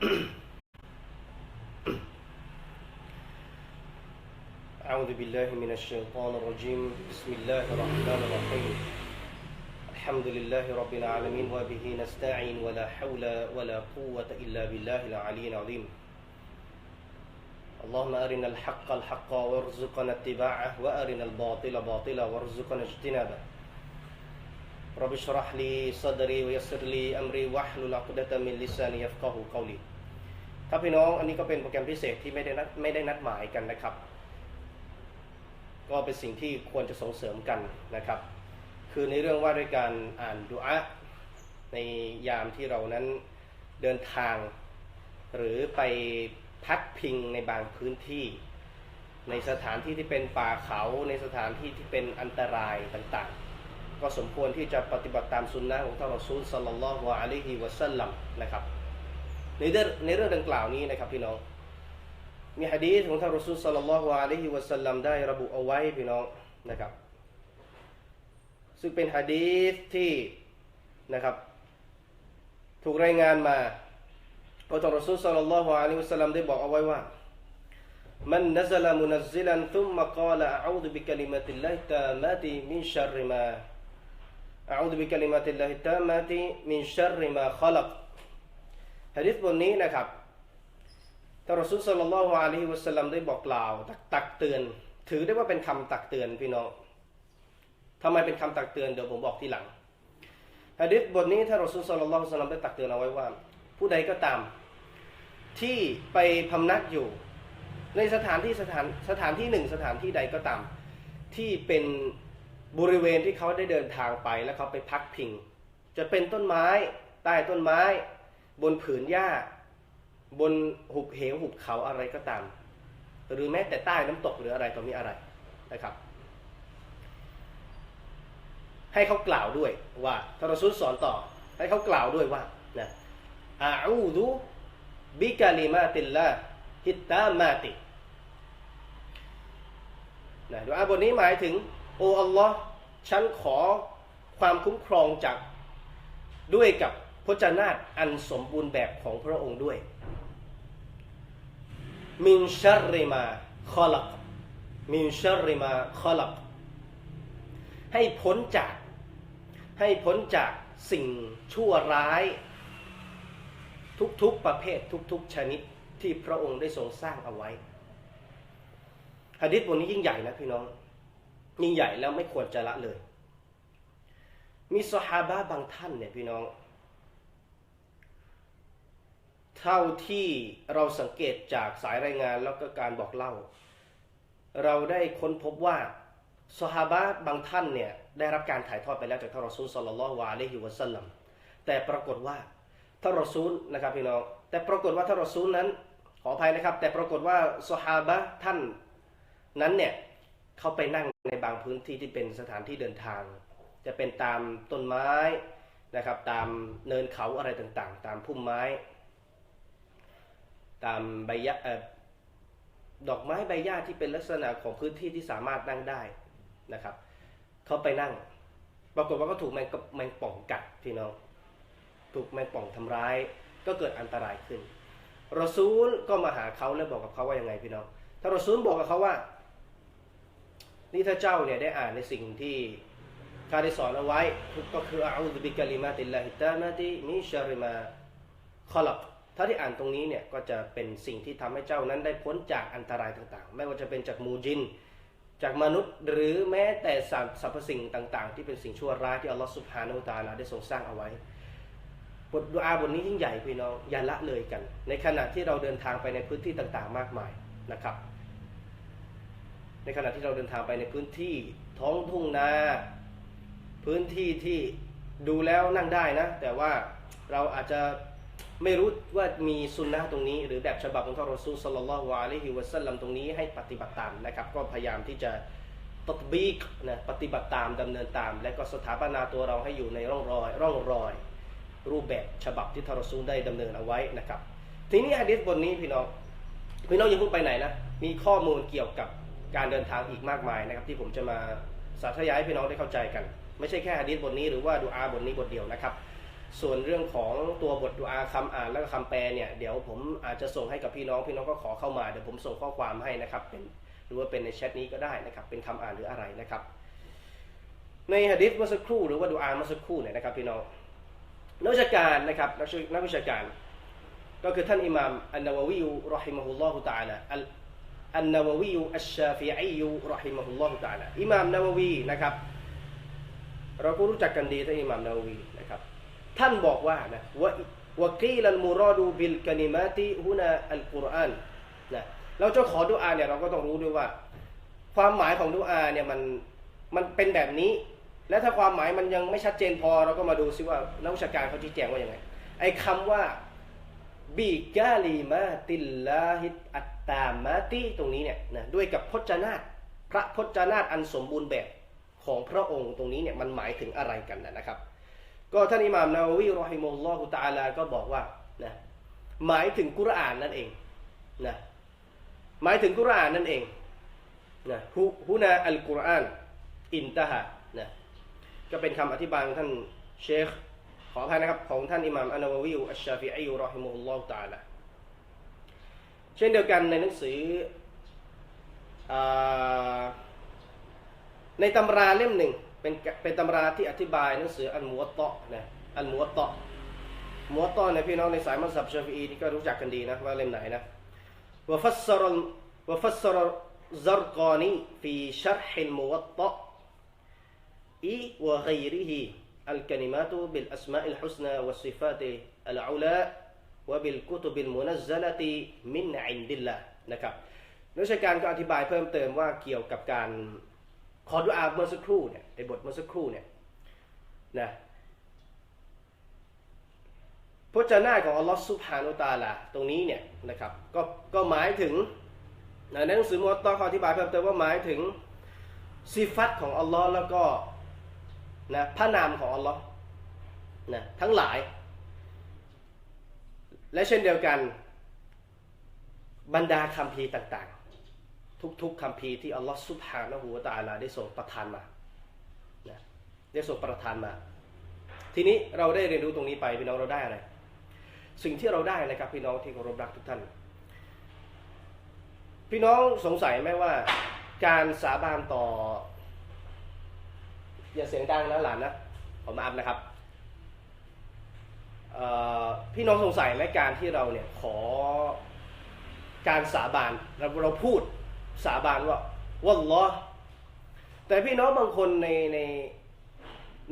أعوذ بالله من الشيطان الرجيم. بسم الله الرحمن الرحيم. الحمد لله رب العالمين وبه نستعين ولا حول ولا قوة إلا بالله العلي العظيم. اللهم أرنا الحق الحق وارزقنا اتباعه وأرنا الباطل باطلا وارزقنا اجتنابه. رب اشرح لي صدري ويسر لي أمري واحلل عقدة من لساني يفقه قولي. ครับพี่น้องอันนี้ก็เป็นโปรแกรมพิเศษที่ไม่ได้นัดไม่ได้นัดหมายกันนะครับ ก็เป็นสิ่งที่ควรจะส่งเสริมกันนะครับ คือในเรื่องว่าด้วยการอ่านดุอาในยามที่เรานั้นเดินทาง หรือไปพักพิงในบางพื้นที่ ในสถานที่ที่เป็นป่าเขาในสถานที่ที่เป็นอันตรายต่างๆ ก็สมควรที่จะปฏิบัติตามสุนนะของท่านรอซูลสัลลัลลอฮุอะลัยฮิวะสัลลัมนะครับ ในเรื่องในเรื่องดังกล่าวนี้นะครับพี่น้อง มีฮะดีษของท่านรอซูลสัลลัลลอฮุอะลัยฮิวะสัลลัมได้ระบุเอาไว้พี่น้องนะครับ ซึ่งเป็นฮะดีษที่นะครับ ถูกรายงานมาว่าท่านรอซูลสัลลัลลอฮุอะลัยฮิวะสัลลัมได้บอกเอาไว้ว่า من نزل منزلا ثم قال أعوذ بكلمات الله التامات من شر ما أعوذ بكلمات الله التامات من شر ما خلق ฮะดิษบทนี้นะครับท่านรอซูลสัลลอฮุอะลัยฮิวสลัมได้บอกกล่าวตักตักเตือน ถือได้ว่าเป็นคำตักเตือนพี่น้องทำไมเป็นคำตักเตือนเดี๋ยวผมบอกทีหลังฮะดิษบทนี้ท่านรอซูลสัลลอฮุอะลัยฮิวะสัลลัมได้ตักเตือนเอาไว้ว่า ผู้ใดก็ตาม ที่ไปพำนักอยู่ ในสถานที่สถานสถานที่หนึ่งสถานที่ใดก็ตาม ที่เป็นบริเวณที่เขาได้เดินทางไปแล้วเขาไปพักพิง จะเป็นต้นไม้ใต้ต้นไม้ บนผืนหญ้า บนหุบเหวหุบเขาอะไรก็ตาม หรือแม้แต่ใต้น้ำตกหรืออะไรต่อมีอะไรนะครับ ให้เขากล่าวด้วยว่าทารซุลสอนต่อ ให้เขากล่าวด้วยว่านะอาอูดุบิกาลิมาติลลาฮิตตามาตินะดูอาบทนี้หมายถึง โอ้อัลลอฮ์ฉันขอความคุ้มครองจากด้วยกับ พจนาตอันสมบูรณ์แบบของพระองค์ด้วย มินชัริมาคอลักมินชัริมาคอลักให้พ้นจากให้พ้นจากสิ่งชั่วร้าย ทุกๆประเภททุกๆชนิดที่พระองค์ได้ทรงสร้างเอาไว้หะดิษบทนี้ยิ่งใหญ่นะพี่น้อง ยิ่งใหญ่แล้วไม่ควรจะละเลย มีสหาบะบางท่านเนี่ยพี่น้อง เท่าที่เราสังเกตจากสายรายงานแล้วก็การบอกเล่า เราได้ค้นพบว่าสหาบะบางท่านเนี่ยได้รับการถ่ายทอดไปแล้วจากท่านรอซูลสลลัลอฮุอะลัยฮิวะสัลลัมแต่ปรากฏว่าท่านรอซูลนะครับพี่น้องแต่ปรากฏว่าท่านรอซูลนั้น ขออภัยนะครับ แต่ปรากฏว่าสหาบะท่านนั้นเนี่ยเขาไปนั่งในบางพื้นที่ที่เป็นสถานที่เดินทาง จะเป็นตามต้นไม้นะครับ ตามเนินเขาอะไรต่างๆ ตามพุ่มไม้ ตามใบหญ้าดอกไม้ใบหญ้าที่เป็นลักษณะของพื้นที่ที่สามารถนั่งได้นะครับเขาไปนั่ง ปรากฏว่าก็ถูกแมงแมงป่องกัดพี่น้อง ถูกแมงป่องทำร้าย ก็เกิดอันตรายขึ้นรอซูลก็มาหาเขาแล้วบอกกับเขาว่ายังไงพี่น้องถ้ารอซูลบอกกับเขาว่า นี่ถ้าเจ้าเนี่ยได้อ่านในสิ่งที่ข้าได้สอนเอาไว้ก็คืออาอูซุบิกะลิมาติลลาฮิตามาติมิชาริมาคอลั กถ้าที่อ่านตรงนี้เนี่ยก็จะเป็นสิ่งที่ทำให้เจ้านั้นได้พ้นจากอันตรายต่างๆ ไม่ว่าจะเป็นจากมูจิน จากมนุษย์หรือแม้แต่สรรพสิ่งต่าง ๆ ที่เป็นสิ่งชั่วร้ายที่อัลลอฮฺสุบฮานาอูตาลาได้ทรงสร้างเอาไว้ บทดุอาบทนี้ยิ่งใหญ่พี่น้องอย่าละเลยกัน ในขณะที่เราเดินทางไปในพื้นที่ต่างๆ มากมายนะครับ ในขณะที่เราเดินทางไปในพื้นที่ท้องทุ่งนาพื้นที่ที่ดูแล้วนั่งได้นะ แต่ว่าเราอาจจะ ไม่รู้ว่ามีสุนนะตรงนี้ หรือแบบฉบับของท่านรอซูลสลลัลลอฮุอะลัยฮิวะสัลลัมตรงนี้ให้ปฏิบัติตามนะครับ ก็พยายามที่จะตบบีกนะปฏิบัติตามดำเนินตาม และก็สถาปนาตัวเราให้อยู่ในร่องรอย ร่องรอย รูปแบบฉบับที่ท่านรอซูลได้ดำเนินเอาไว้นะครับ ทีนี้อะดิษบทนี้พี่น้องพี่น้องอย่าเพิ่งไปไหนนะมีข้อมูลเกี่ยวกับการเดินทางอีกมากมายนะครับ ที่ผมจะมาสาธยายให้พี่น้องได้เข้าใจกัน ไม่ใช่แค่อะดิษบทนี้หรือว่าดูอาบทนี้บทเดียวนะครับ ส่วนเรื่องของตัวบทดุอาคำอ่านแล้วก็คำแปลเนี่ยเดี๋ยวผมอาจจะส่งให้กับพี่น้องพี่น้องก็ขอเข้ามาเดี๋ยวผมส่งข้อความให้นะครับเป็นหรือว่าเป็นในแชทนี้ก็ได้นะครับเป็นคำอ่านหรืออะไรนะครับ ในหะดีษเมื่อสักครู่หรือว่าดุอาเมื่อสักครู่เนี่ยนะครับพี่น้องนักวิชาการนะครับนักนักวิชาการ ก็คือท่านอิหม่ามอันนาววียูรอฮิมะฮุลลอฮุตะอาลาอัลนนาววียูอัชชาฟิอียูรอฮิมะฮุลลอฮุตะอาลาอิหม่ามนาววีนะครับเราก็รู้จักกันดีท่านอิหม่ามนาววี ท่านบอกว่านะวะวกีลันมุรอดูบิลกะลิมาติฮุนาอัลกุรอานนะเราจะขอดุอาเนี่ยเราก็ต้องรู้ด้วยว่า ความหมายของดุอาเนี่ยมันมันเป็นแบบนี้ และถ้าความหมายมันยังไม่ชัดเจนพอเราก็มาดูซิว่านักวิชาการเขาชี้แจงว่าอย่างไงไอ้คำว่าบิกาลิมาติลลาฮิตอัตตามาติตรงนี้เนี่ยนะด้วยกับพจนาตพระพจนาตอันสมบูรณ์แบบของพระองค์ตรงนี้เนี่ยมันหมายถึงอะไรกันนะครับ ก็ท่านอิหม่ามนาวีรอฮิมุลลอฮุตาลาก็บอกว่านะหมายถึงกุรอานนั่นเองนะหมายถึงกุรอานนั่นเองนะฮุฮุนาอัลกุรอานอินตะฮะนะก็เป็นคำอธิบายของท่านเชคขออภัยนะครับของท่านอิหม่ามอันนาวาวีอัชชาฟิอีรอฮิมุลลอฮุตาลาเช่นเดียวกันในหนังสืออ่าในตำราเล่มหนึ่ง เป็นเป็นตำราที่อธิบายหนังสืออันมัวเตาะนะอันมัวเตาะมัวเตาะเนี่ยพี่น้องในสายมัสยิดชาฟีอีนี่ก็รู้จักกันดีนะว่าเล่มไหนนะวฟัสรวฟัสรซัรกานีฟีชัรฮิลมัวเตาะอีวะกีริฮิ الكلمات بالأسماء الحسنى والصفات العلى وبالكتب المنزلة من عند الله นะครับนักวิชาการก็อธิบายเพิ่มเติมว่าเกี่ยวกับการ ขอดุอาเมื่อสักครู่เนี่ยในบทเมื่อสักครู่เนี่ยนะพระเจ้าหน้าของอัลลอฮ์ซุบฮานุตาลาตรงนี้เนี่ยนะครับก็ก็หมายถึงในหนังสือมุตตะเขาอธิบายเพิ่มเติมว่าหมายถึงสิฟัตของอัลลอฮ์แล้วก็นะพระนามของอัลลอฮ์นะทั้งหลาย และเช่นเดียวกันบรรดาคัมภีต่างๆ ทุกๆคำพีที่อัลลอฮฺซุบฮานะฮูวะตาลาได้ส่งประทานมานะได้ส่งประทานมา ทีนี้เราได้เรียนรู้ตรงนี้ไปพี่น้องเราได้อะไร สิ่งที่เราได้นะครับพี่น้องที่เคารพรักทุกท่าน พี่น้องสงสัยไหมว่า การสาบานต่อ อย่าเสียงดังนะหลานนะผมมาอัพนะครับพี่น้องสงสัยไหมการที่เราเนี่ยขอการสาบานเราเราพูด สาบานว่าวัลลอฮ์แต่พี่น้องบางคนในใน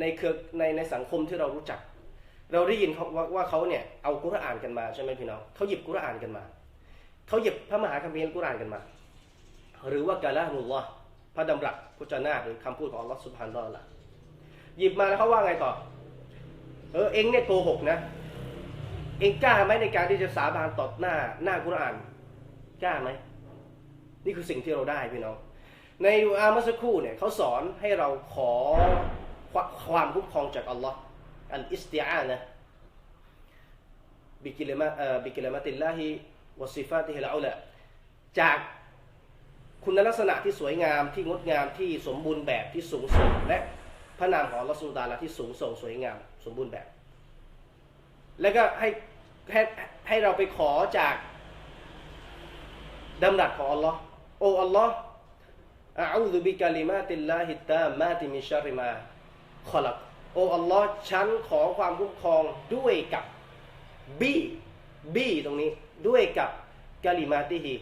ในเครือในในสังคมที่เรารู้จัก เราได้ยินเขาว่าว่าเขาเนี่ยเอากุรอานกันมาใช่ไหมพี่น้องเขาหยิบกุรอานกันมาเขาหยิบพระมหาคัมภีร์กุรอานกันมา หรือว่ากาละมุลลอฮ์พระดำรัสพุทธนาหรือคำพูดของอัลลอฮ์สุบฮานตอละหยิบมาแล้วเขาว่าไงต่อ เออเองเนี่ยโกหกนะ เองกล้าไหมในการที่จะสาบานต่อหน้าหน้ากุรอานกล้าไหม นี่คือสิ่งที่เราได้พี่น้อง ในดูอาเมื่อสักครู่เนี่ยเขาสอนให้เราขอความคุ้มครองจากอัลลอฮ์อันอิสติอานะบิกิลมาเอ่อบิกิลมาติลลาฮิวะซิฟาติฮิลาอุละจากคุณลักษณะที่สวยงามที่งดงามที่สมบูรณ์แบบที่สูงส่งและพระนามของลอสุลตาละที่สูงส่งสวยงามสมบูรณ์แบบ แล้วก็ให้ให้ให้เราไปขอจากดำรัสของอัลลอฮ์ โอ้อัลลอฮ์อาอูซุบิกาลิมาติลลาฮิตตามาติมิชาริมาขลักโอ้อัลลอฮ์ฉันขอความคุ้มครองด้วยกับบีบีตรงนี้ด้วยกับกาลิมาติฮี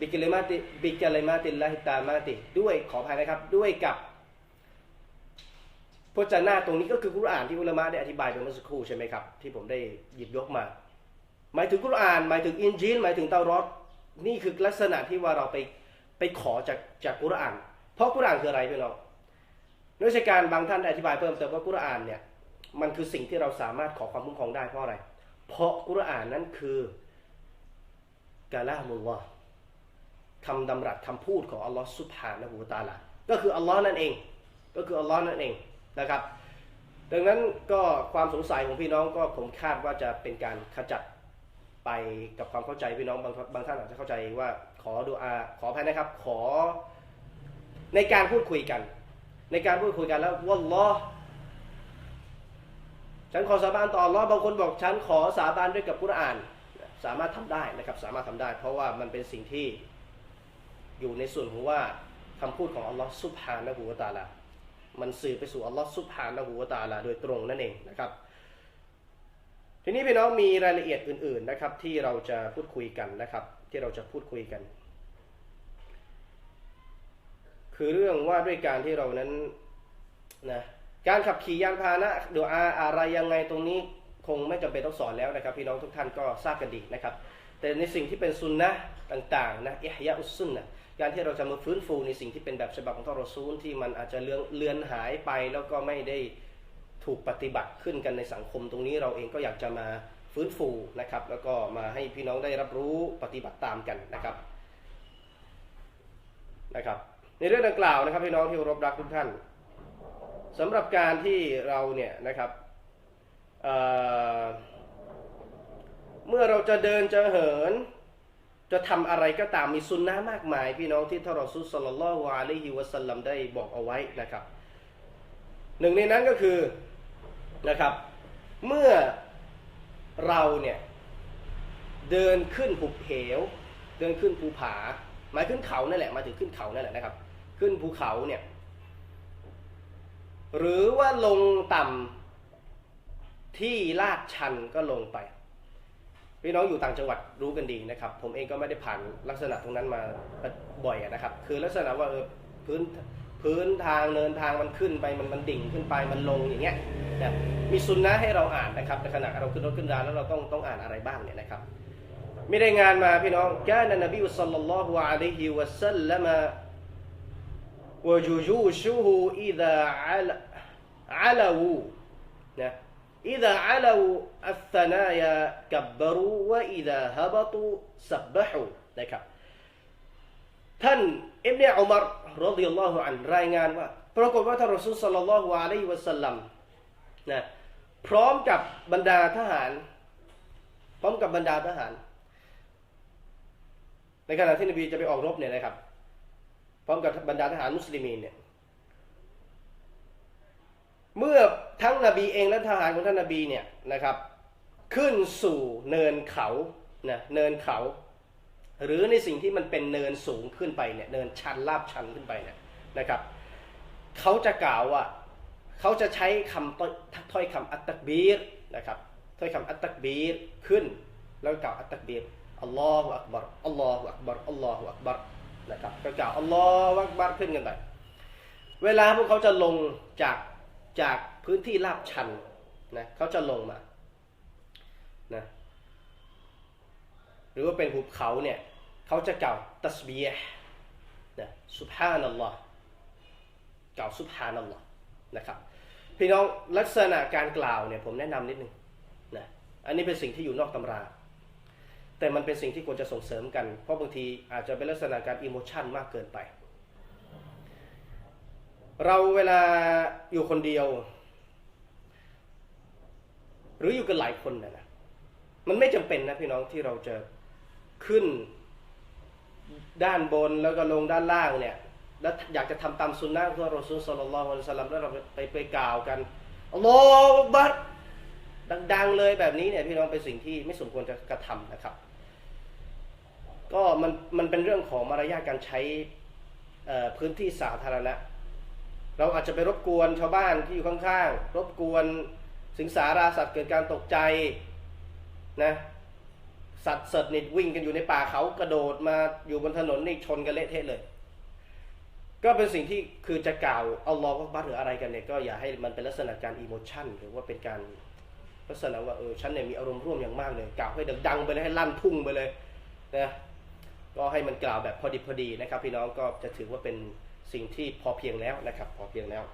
บิกาลิมาติบิกาลิมาติลลาฮิตตามาติ ด้วยขออภัยนะครับ ด้วยกับพจนาตรงนี้ก็คือกุรอานที่อุลามะได้อธิบายไปเมื่อสักครู่ใช่ไหมครับ ที่ผมได้หยิบยกมา หมายถึงกุรอาน หมายถึงอินจีนหมายถึงเตารอด นี่คือลักษณะที่ว่าเราไปไปขอจากจากกุรอาน เพราะกุรอานคืออะไรพี่น้องนักวิชาการบางท่านอธิบายเพิ่มเติมว่ากุรอานเนี่ยมันคือสิ่งที่เราสามารถขอความคุ้มครองได้เพราะอะไร เพราะกุรอานนั้นคือกาลามุลลอฮ์คำดำรัสคำพูดของอัลลอฮ์สุบฮานะฮูตะอาลา ก็คืออัลลอฮ์นั่นเอง ก็คืออัลลอฮ์นั่นเองนะครับ ดังนั้นก็ความสงสัยของพี่น้องก็ผมคาดว่าจะเป็นการขจัด ไปกับความเข้าใจพี่น้องบางบางท่านอาจจะเข้าใจว่าขอดูอาขออภัยนะครับ ขอ ในการพูดคุยกัน ในการพูดคุยกันแล้ววัลลอฮ์ฉันขอสาบานต่ออัลลอฮ์บางคนบอกฉันขอสาบานด้วยกับกุรอาน สามารถทำได้นะครับ สามารถทำได้ เพราะว่ามันเป็นสิ่งที่อยู่ในส่วนของว่าคำพูดของอัลลอฮ์ซุบฮานะฮูวะตาลา มันสื่อไปสู่อัลลอฮ์ซุบฮานะฮูวะตาลา โดยตรงนั่นเองนะครับ ทีนี้พี่น้องมีรายละเอียดอื่น ๆนะครับ ที่เราจะพูดคุยกันนะครับ ที่เราจะพูดคุยกัน คือเรื่องว่าด้วยการที่เรานั้นนะการขับขี่ยานพาหนะดูอาอะไรยังไงตรงนี้คงไม่จำเป็นต้องสอนแล้วนะครับ พี่น้องทุกท่านก็ทราบกันดีนะครับ แต่ในสิ่งที่เป็นซุนนะต่างๆนะอิฮยาอุซุนนะการที่เราจะมาฟื้นฟูในสิ่งที่เป็นแบบฉบับของท่านรอซูลที่มันอาจจะเลือนเลือนหายไปแล้วก็ไม่ได้ ถูกปฏิบัติขึ้นกันในสังคมตรงนี้เราเองก็อยากจะมาฟื้นฟูนะครับ แล้วก็มาให้พี่น้องได้รับรู้ปฏิบัติตามกันนะครับนะครับ ในเรื่องดังกล่าวนะครับพี่น้องที่รบรักทุกท่านสำหรับการที่เราเนี่ยนะครับเเมื่อเราจะเดินจะเหิน จะทำอะไรก็ตามมีสุนนะมากมาย พี่น้องที่ท่านรอซูลสัลลัลลอฮุอะลัยฮิวะสัลลัมได้บอกเอาไว้นะครับ หนึ่งในนั้นก็คือ นะครับ เมื่อเราเนี่ยเดินขึ้นภูเหว เดินขึ้นภูผาหมายขึ้นเขานั่นแหละหมายถึงขึ้นเขานั่นแหละนะครับ ขึ้นภูเขาเนี่ย หรือว่าลงต่ำที่ลาดชันก็ลงไปพี่น้องอยู่ต่างจังหวัดรู้กันดีนะครับ ผมเองก็ไม่ได้ผ่านลักษณะตรงนั้นมาบ่อยนะครับ คือลักษณะว่าเออพื้น พื้นทางเนินทางมันขึ้นไปมันมันดิ่งขึ้นไปมันลงอย่างเงี้ยนะมีซุนนะห์ให้เราอ่านนะครับในขณะเราขึ้นรถขึ้นราแล้วเราต้องต้องอ่านอะไรบ้างเนี่ยนะครับ มีรายงานมาพี่น้องกานนบีสัลลัลลอฮุอะลัยฮิวะสัลลัม وجيوشه إذا عل علوا นะ إذا علوا الثنايا كبروا وإذا هبطوا سبحوا นะครับ ท่านอิบเนอุมารรดิยัลลอฮุอันรายงานว่า ปรากฏว่าท่านรอซูลสัลลัลลอฮุอะลัยฮิวะสัลลัมนะพร้อมกับบรรดาทหาร พร้อมกับบรรดาทหาร ในขณะที่นบีจะไปออกรบเนี่ยนะครับ พร้อมกับบรรดาทหารมุสลิมีนเนี่ยเมื่อทั้งนบีเองและทหารของท่านนบีเนี่ยนะครับ ขึ้นสู่เนินเขานะเนินเขา หรือในสิ่งที่มันเป็นเนินสูงขึ้นไปเนี่ยเนินชันลาบชันขึ้นไปเนี่ยนะครับเขาจะกล่าวว่าเขาจะใช้คำต้อยถ้อยคำอัตตักบีรนะครับถ้อยคำอัตตักบีรขึ้น แล้วกล่าวอัตตักบีรอัลลอฮฺอักบัรอัลลอฮฺอักบัรอัลลอฮฺอักบัรนะครับก็กล่าวอัลลอฮฺอักบัรขึ้นกันไปเวลาพวกเขาจะลงจากจากพื้นที่ลาบชันนะเขาจะลงมานะ หรือว่าเป็นภูเขาเนี่ยเขาจะกล่าวตัสบีห์นะสุบฮานัลลอฮ์กล่าวสุบฮานัลลอฮ์นะครับพี่น้องลักษณะการกล่าวเนี่ยผมแนะนำนิดนึงนะอันนี้เป็นสิ่งที่อยู่นอกตำรา แต่มันเป็นสิ่งที่ควรจะส่งเสริมกัน เพราะบางทีอาจจะเป็นลักษณะการอิโมชันมากเกินไป เราเวลาอยู่คนเดียว หรืออยู่กันหลายคนนะนะมันไม่จำเป็นนะพี่น้องที่เราจะ ขึ้นด้านบนแล้วก็ลงด้านล่างเนี่ยแล้วอยากจะทำตามสุนนะของรอซูลสลลลอฮุอะลัยฮิสลลัมแล้วเราไปไปกล่าวกันอัลลอฮฺบัรดัง ๆ เลยแบบนี้เนี่ยพี่น้องเป็นสิ่งที่ไม่สมควรจะกระทำนะครับ ก็มันมันเป็นเรื่องของมารยาทการใช้พื้นที่สาธารณะ เราอาจจะไปรบกวนชาวบ้านที่อยู่ข้างๆ รบกวนสิงสาราสัตว์เกิดการตกใจนะ สัตว์เสดนิดวิ่งกันอยู่ในป่าเขากระโดดมาอยู่บนถนนนี่ชนกันเละเทะเลย ก็เป็นสิ่งที่คือจะกล่าวเอาลอฮฺบัตหรืออะไรกันเนี่ยก็อย่าให้มันเป็นลักษณะการอิโมชันหรือว่าเป็นการลักษณะว่าเออฉันเนี่ยมีอารมณ์ร่วมอย่างมากเลยกล่าวให้ดังๆไปเลยให้ลั่นทุ่งไปเลยนะก็ให้มันกล่าวแบบพอดีพอดีนะครับ พี่น้องก็จะถือว่าเป็นสิ่งที่พอเพียงแล้วนะครับ พอเพียงแล้ว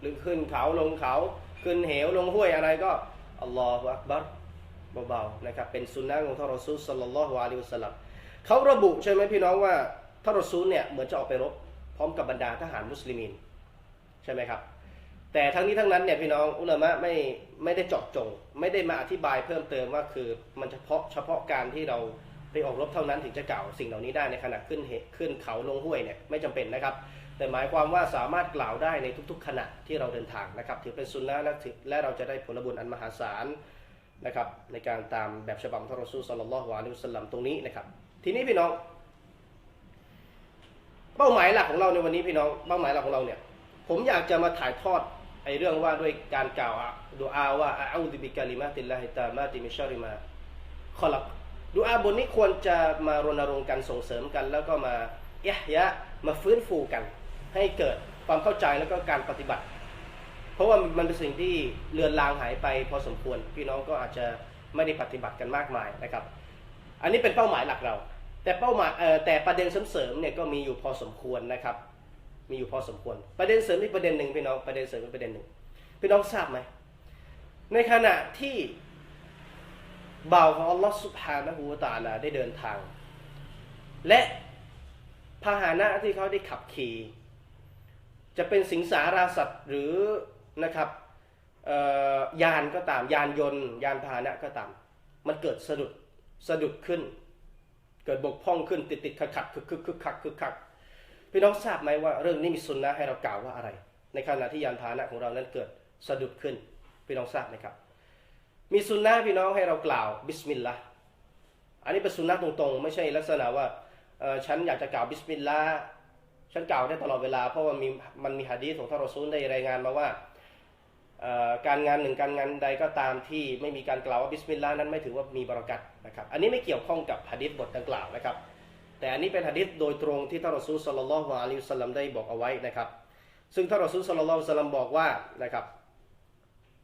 หรือขึ้นเขาลงเขา ขึ้นเหวลงห้วยอะไรก็อัลลอฮฺอักบัร เบาๆนะครับเป็นสุนนะของท่านรอซูลสัลลัลลอฮุอะลัยฮิวสัลลัมเขาระบุใช่ไหมพี่น้องว่าท่านรอซูลเนี่ยเหมือนจะออกไปรบพร้อมกับบรรดาทหารมุสลิมินใช่ไหมครับแต่ทั้งนี้ทั้งนั้นเนี่ยพี่น้องอุลามะไม่ไม่ได้เจาะจง ไม่ได้มาอธิบายเพิ่มเติมว่าคือมันเฉพาะเฉพาะการที่เราไปออกรบเท่านั้นถึงจะกล่าวสิ่งเหล่านี้ได้ในขณะขึ้นเหขึ้นเขาลงห้วยเนี่ยไม่จำเป็นนะครับ แต่หมายความว่าสามารถกล่าวได้ในทุกๆ ขณะที่เราเดินทางนะครับ ถือเป็นสุนนะและถือและเราจะได้ผลบุญอันมหาศาล นะครับในการตามแบบฉบับของท่านรอซูลสัลลัลลอฮุอะลัยฮิวสัลลัมตรงนี้นะครับ ทีนี้พี่น้อง เป้าหมายหลักของเราในวันนี้พี่น้องเป้าหมายหลักของเราเนี่ย ผมอยากจะมาถ่ายทอดไอ้เรื่องว่าด้วยการกล่าวอะดูอาว่าอาอูดิบิกาลิมาติลลาฮิตามาติมิชาริมาขอลักดูอาบนนี้ควรจะมารณรงค์กันส่งเสริมกัน แล้วก็มาเอะยะมาฟื้นฟูกัน ให้เกิดความเข้าใจแล้วก็การปฏิบัติ เพราะว่ามันเป็นสิ่งที่เลือนลางหายไปพอสมควร พี่น้องก็อาจจะไม่ได้ปฏิบัติกันมากมายนะครับ อันนี้เป็นเป้าหมายหลักเรา แต่เป้าหมายเอ่อแต่ประเด็นเสริมเนี่ยก็มีอยู่พอสมควรนะครับ มีอยู่พอสมควร ประเด็นเสริมที่ประเด็นหนึ่งพี่น้องประเด็นเสริมเป็นประเด็นหนึ่งพี่น้องทราบไหมในขณะที่บ่าวของอัลลอฮฺสุบฮานะฮูวะตะอาลาได้เดินทาง และพาหนะที่เขาได้ขับขี่ จะเป็นสิงสาราสัตว์หรือ นะครับยานก็ตามยานยนต์ ยานพาหนะก็ตาม มันเกิดสะดุดสะดุดขึ้น เกิดบกพร่องขึ้นติดติดขัดขัดคึกคึกคึกคักคึกคักพี่น้องทราบไหมว่าเรื่องนี้มีสุนนะให้เรากล่าวว่าอะไร ในขณะที่ยานพาหนะของเรานั้นเกิดสะดุดขึ้นพี่น้องทราบไหมครับ มีสุนนะพี่น้องให้เรากล่าวบิสมิลลาห์อันนี้เป็นสุนนะตรงๆ ไม่ใช่ลักษณะว่าฉันอยากจะกล่าวบิสมิลลาห์ฉันกล่าวได้ตลอดเวลาเพราะว่ามีมันมีฮะดีษของท่านรอซูลได้รายงานมาว่า การงานหนึ่งการงานใดก็ตามที่ไม่มีการกล่าวว่าบิสมิลลาห์นั้นไม่ถือว่ามีบรารกัตนะครับอันนี้ไม่เกี่ยวข้องกับฮะดีษบทดังกล่าวนะครับ แต่อันนี้เป็นฮะดีษโดยตรงที่ท่านรอซูลสลลัลลอฮุอะลัยฮิวสัลลัมได้บอกเอาไว้นะครับ ซึ่งท่านรอซูลสลลัลลอฮุอะลัยฮิวะสัลลัมบอกว่านะครับ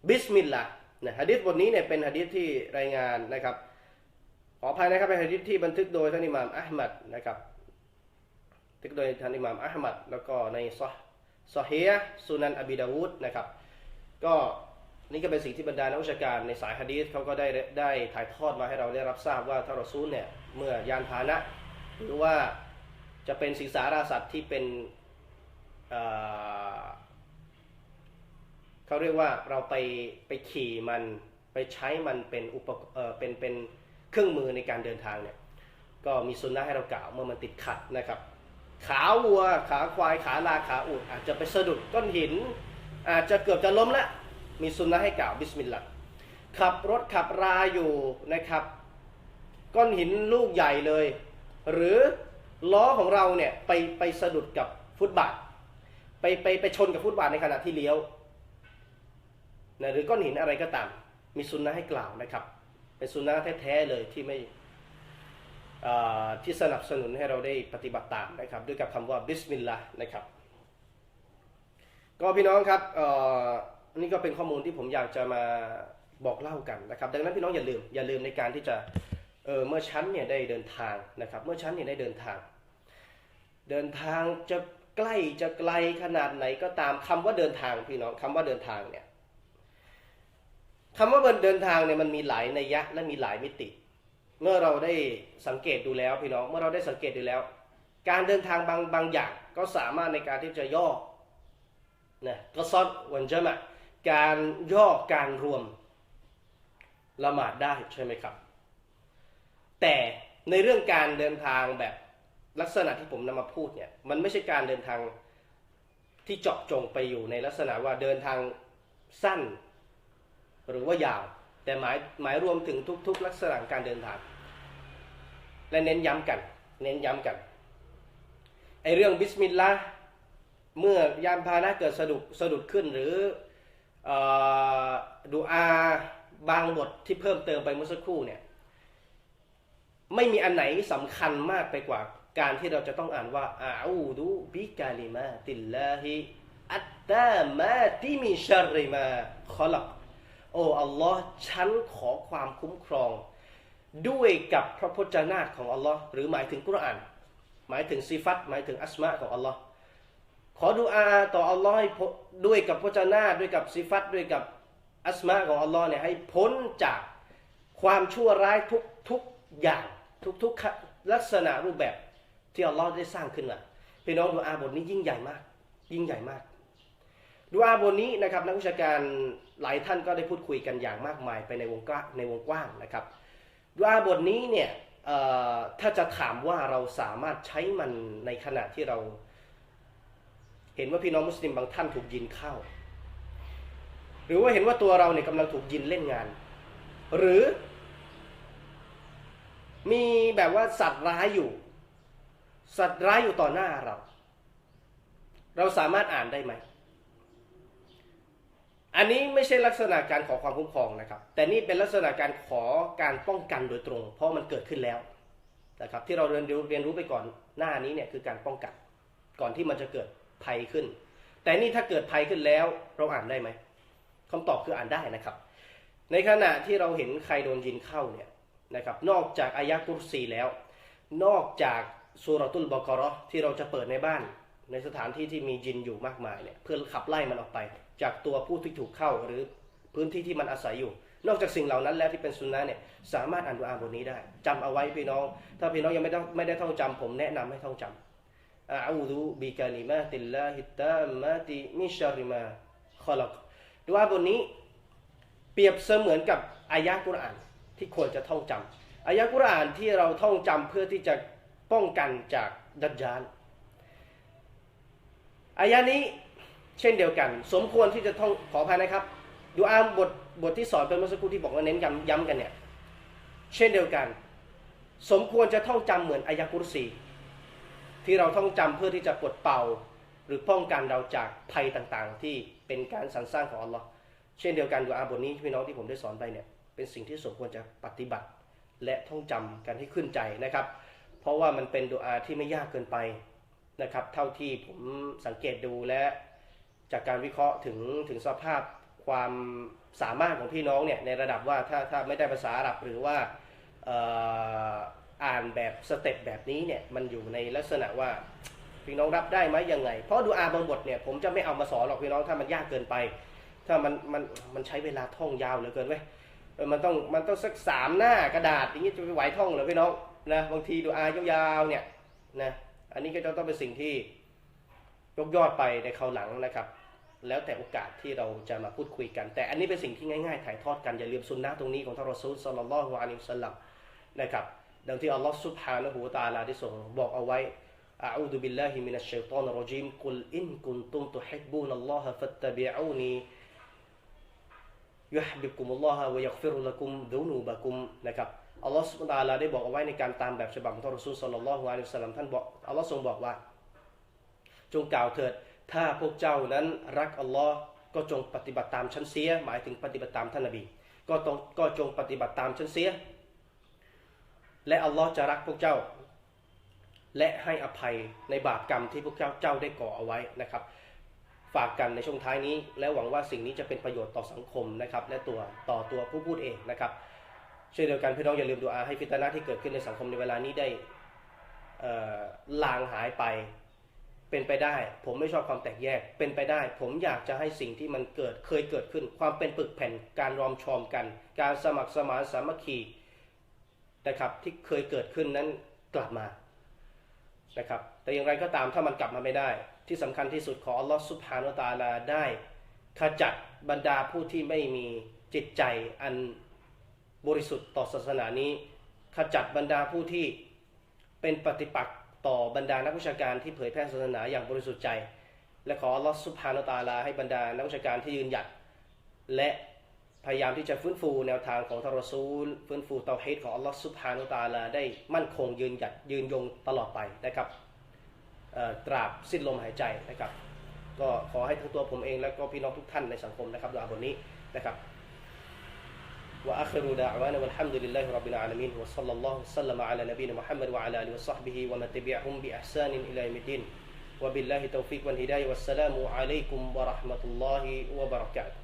บิสมิลลาห์นะฮะดิษบทนี้เนี่ยเป็นฮะดิษที่รายงานนะครับขออภัยนะครับเป็นฮะดิษที่บันทึกโดยท่านอิหม่ามอัลมัดนะครับบันทึกโดยท่านอิหม่ามอัลมัดแล้วก็ในซอฮซอฮียห์สุนันอบีดาวูดนะครับ ก็นี่ก็เป็นสิ่งที่บรรดานักวิชาการในสายฮะดีษเขาก็ได้ได้ถ่ายทอดมาให้เราได้รับทราบว่าท่านรอซูลเนี่ยเมื่อยานพาหนะ หรือว่าจะเป็นสิงสาราสัตว์ที่เป็นเเขาเรียกว่าเราไปไปขี่มันไปใช้มันเป็นอุปเออเป็นเป็นเครื่องมือในการเดินทางเนี่ยก็มีสุนนะให้เรากล่าวเมื่อมันติดขัดนะครับ ขาวัว ขาควายขาลาขาอูดอาจจะไปสะดุดก้อนหิน อาจจะเกือบจะล้มละ มีสุนนะให้กล่าวบิสมิลลาห์ขับรถขับราอยู่นะครับ ก้อนหินลูกใหญ่เลย หรือล้อของเราเนี่ยไปไปสะดุดกับฟุตบาท ไปไปไปชนกับฟุตบาทในขณะที่เลี้ยวนะหรือก้อนหินอะไรก็ตาม มีสุนนะให้กล่าวนะครับ เป็นสุนนะแท้ๆเลยที่ไม่ที่สนับสนุนให้เราได้ปฏิบัติตามนะครับ ด้วยกับคำว่าบิสมิลลาห์นะครับ ก็พี่น้องครับ อ่อนี่ก็เป็นข้อมูลที่ผมอยากจะมาบอกเล่ากันนะครับ ดังนั้นพี่น้องอย่าลืมอย่าลืมในการที่จะเออเมื่อฉันเนี่ยได้เดินทางนะครับ เมื่อฉันเนี่ยได้เดินทาง เดินทางจะใกล้จะไกลขนาดไหนก็ตามคำว่าเดินทางพี่น้องคำว่าเดินทางเนี่ยคำว่าเดินทางเนี่ยมันมีหลายนัยยะและมีหลายมิติ เมื่อเราได้สังเกตดูแล้วพี่น้องเมื่อเราได้สังเกตดูแล้ว การเดินทางบางบางอย่างก็สามารถในการที่จะย่อนะก็ซอดวันจะมา การย่อการรวมละหมาดได้ใช่ไหมครับ แต่ในเรื่องการเดินทางแบบลักษณะที่ผมนำมาพูดเนี่ยมันไม่ใช่การเดินทางที่เจาะจงไปอยู่ในลักษณะว่าเดินทางสั้น หรือว่ายาว แต่หมายหมายรวมถึงทุก ๆ ลักษณะการเดินทาง และเน้นย้ำกัน เน้นย้ำกันไอเรื่องบิสมิลลาห์เมื่อยานพาหนะเกิดสะดุดสะดุดขึ้นหรือ ดูอาบางบทที่เพิ่มเติมไปเมื่อสักครู่เนี่ยไม่มีอันไหนสำคัญมากไปกว่าการที่เราจะต้องอ่านว่าอาอูดูบิกาลิมาติลลาฮิอัตตามาติมิชาริมาขอลักโอ้อัลลอฮ์ฉันขอความคุ้มครอง ด้วยกับพระพจนาตของอัลลอฮ์หรือหมายถึงกุรอาน หมายถึงซิฟัตหมายถึงอัสมาของอัลลอฮ์ ขอดุอาต่ออัลลอฮ์ให้ด้วยกับพจนาด้วยกับซิฟัตด้วยกับอัสมาของอัลลอฮ์เนี่ยให้พ้นจากความชั่วร้ายทุกทุกอย่างทุกทุกลักษณะรูปแบบที่อัลลอฮ์ได้สร้างขึ้นมาพี่น้องดูอาบทนี้ยิ่งใหญ่มาก ยิ่งใหญ่มากดูอาบทนี้นะครับนักวิชาการหลายท่านก็ได้พูดคุยกันอย่างมากมายไปในวงกว้างในวงกว้างนะครับดูอาบทนี้เนี่ยถ้าจะถามว่าเราสามารถใช้มันในขณะที่เรา เห็นว่าพี่น้องมุสลิมบางท่านถูกยินเข้า หรือว่าเห็นว่าตัวเราเนี่ยกำลังถูกยินเล่นงาน หรือ มีแบบว่าสัตว์ร้ายอยู่ สัตว์ร้ายอยู่ต่อหน้าเรา เราสามารถอ่านได้ไหม อันนี้ไม่ใช่ลักษณะการขอความคุ้มครองนะครับ แต่นี่เป็นลักษณะการขอการป้องกันโดยตรง เพราะมันเกิดขึ้นแล้วนะครับ ที่เราเรียนรู้เรียนรู้ไปก่อนหน้านี้เนี่ยคือการป้องกัน ก่อนที่มันจะเกิด ภัยขึ้น แต่นี่ถ้าเกิดภัยขึ้นแล้วเราอ่านได้ไหมคำตอบคืออ่านได้นะครับ ในขณะที่เราเห็นใครโดนยินเข้าเนี่ยนะครับ นอกจากอายะกุรซีแล้ว นอกจากสุรตุลบกรอที่เราจะเปิดในบ้าน ในสถานที่ที่มียินอยู่มากมายเนี่ยเพื่อขับไล่มันออกไป จากตัวผู้ที่ถูกเข้าหรือพื้นที่ที่มันอาศัยอยู่ นอกจากสิ่งเหล่านั้นแล้วที่เป็นสุนนะเนี่ยสามารถอ่านดูอานบทนี้ได้จำเอาไว้พี่น้อง ถ้าพี่น้องยังไม่ต้องไม่ได้ท่องจำผมแนะนำให้ท่องจำอา อูดุบิกาลิมาติลลาฮิตตามาติมิชาริมาขลักดูอาบทนี้เปรียบเสมือนกับอายะกุรอานที่ควรจะท่องจำอายะกุรอานที่เราท่องจำเพื่อที่จะป้องกันจากดัจจานอายะนี้เช่นเดียวกัน สมควรที่จะท่องขออภัยนะครับดูอาบทบทที่สอนเป็นเมื่อสักครู่ที่บอกว่าเน้นย้ำย้ำกันเนี่ยเช่นเดียวกัน สมควรจะท่องจำเหมือนอายะกุรซี ที่เราท่องจำเพื่อที่จะปลดเป่า หรือป้องกันเราจากภัยต่างๆ ที่เป็นการสรรสร้างของอัลลอฮ์เช่นเดียวกันดูอาบทนี้พี่น้องที่ผมได้สอนไปเนี่ยเป็นสิ่งที่สมควรจะปฏิบัติ และท่องจำกันให้ขึ้นใจนะครับ เพราะว่ามันเป็นดูอาที่ไม่ยากเกินไปนะครับ เท่าที่ผมสังเกตดูและจากการวิเคราะห์ถึงถึงสภาพความสามารถของพี่น้องเนี่ยในระดับว่าถ้าถ้าไม่ได้ภาษาอาหรับหรือว่า อ่านแบบสเต็ปแบบนี้เนี่ยมันอยู่ในลักษณะว่าพี่น้องรับได้ไหมยังไง เพราะดูอาบางบทเนี่ยผมจะไม่เอามาสอนหรอกพี่น้องถ้ามันยากเกินไป ถ้ามันมันมันใช้เวลาท่องยาวเหลือเกินเว้ยมันต้องมันต้องสักสามหน้ากระดาษอย่างนี้จะไปไหวท่องหรือพี่น้องนะบางทีดูอายาวๆเนี่ยนะอันนี้ก็จะต้องเป็นสิ่งที่ยกยอดไปในคราวหลังนะครับ แล้วแต่โอกาสที่เราจะมาพูดคุยกัน แต่อันนี้เป็นสิ่งที่ง่ายๆ ถ่ายทอดกันอย่าลืมสุนนะตรงนี้ของท่านรอซูลสลลัลลอฮุอะลัยฮิวะสัลลัมนะครับ ดังที่อัลลอฮฺซุบฮานะฮูวะตาลาได้ส่งบอกเอาไว้อาอูดุบิลลาฮิมินัชชัยฏอนรจีมกุลอินกุนตุมตุฮิบบูนัลลอฮะฟัตตบิอูนียุฮบิกุมุลลอฮะวะยักฟิรุลกุมดุนูบะกุมนะครับอัลลอฮฺสุบฮานะตาลาได้บอกเอาไว้ในการตามแบบฉบับของท่านรอซูลสัลลัลลอฮุอะลัยฮิวะสัลลัมท่านบอกอัลลอฮฺทรงบอกว่า จงกล่าวเถิด ถ้าพวกเจ้านั้นรักอัลลอฮ์ก็จงปฏิบัติตามฉันเสีย หมายถึงปฏิบัติตามท่านนบี ก็ต้องก็จงปฏิบัติตามฉันเสีย และอัลลอฮ์จะรักพวกเจ้า และให้อภัยในบาปกรรมที่พวกเจ้าเจ้าได้ก่อเอาไว้นะครับ ฝากกันในช่วงท้ายนี้ และหวังว่าสิ่งนี้จะเป็นประโยชน์ต่อสังคมนะครับและตัวต่อตัวผู้พูดเองนะครับเช่นเดียวกันพี่น้องอย่าลืมดูอาให้ฟิตนะที่เกิดขึ้นในสังคมในเวลานี้ได้ลางหายไปเป็นไปได้ ผมไม่ชอบความแตกแยกเป็นไปได้ ผมอยากจะให้สิ่งที่มันเกิดเคยเกิดขึ้น ความเป็นปึกแผ่นการรอมชอมกัน การสมัครสมานสามัคคี นะครับที่เคยเกิดขึ้นนั้นกลับมานะครับแต่อย่างไรก็ตามถ้ามันกลับมาไม่ได้ ที่สำคัญที่สุดขออัลลอฮฺสุบฮานุตาลาได้ขจัดบรรดาผู้ที่ไม่มีจิตใจอันบริสุทธิ์ต่อศาสนานี้ ขจัดบรรดาผู้ที่เป็นปฏิปักษ์ต่อบรรดานักวิชาการที่เผยแพร่ศาสนาอย่างบริสุทธิ์ใจ และขอลอสุภาโนตาลาให้บรรดานักวิชาการที่ยืนหยัดและ พยายามที่จะฟื้นฟูแนวทางของทารซูล ฟื้นฟูเตาเฮดของอัลลอฮฺสุบฮานุตาลาได้มั่นคงยืนหยัดยืนยงตลอดไปนะครับตราบสิ้นลมหายใจนะครับ ก็ขอให้ทั้งตัวผมเอง และก็พี่น้องทุกท่านในสังคมนะครับดูอาบทนี้นะครับ وآخر دعوانا والحمد لله رب العالمين وصلى الله وسلم على نبينا محمد وعلى آله وصحبه ومن تبعهم بإحسان إلى يوم الدين وبالله التوفيق والهداية والسلام عليكم ورحمة الله وبركاته